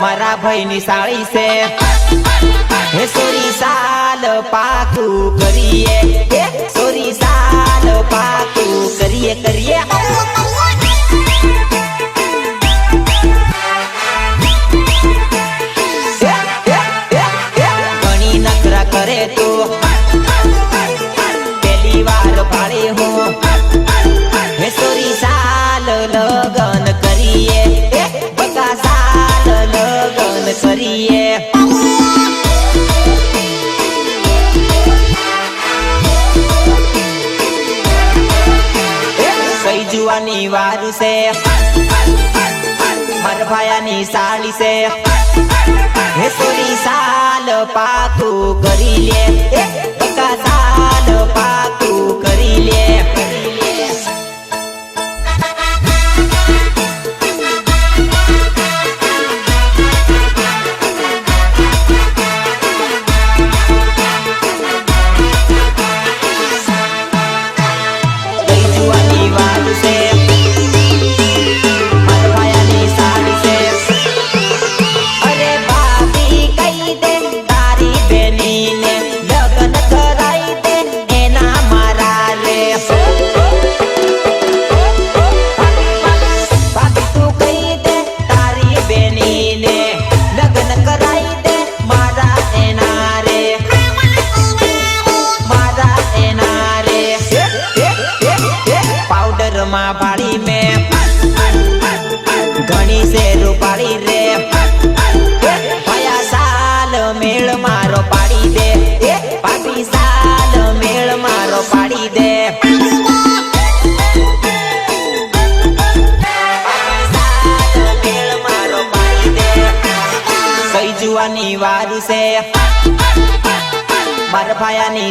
મારા ભાઈની સાળી છે હે સોરી સાલ પાકું કરીએ હે સોરી સાલ પાકું કરીએ કરીએ ઘણી નખરા કરે તો લગન સહી જુવાની વાર છે. હરભાયાની ભાયાની સાળી છે. હે સાલ પાકું કરી માં પાડી મે. ઘણી છે રૂપાળી રે. ભયા સાલ મેળ મારો પાડી દે. પાપી સાલ મેળ મારો પાડી દે. જુવાની વાર છે. મારા ભાયાની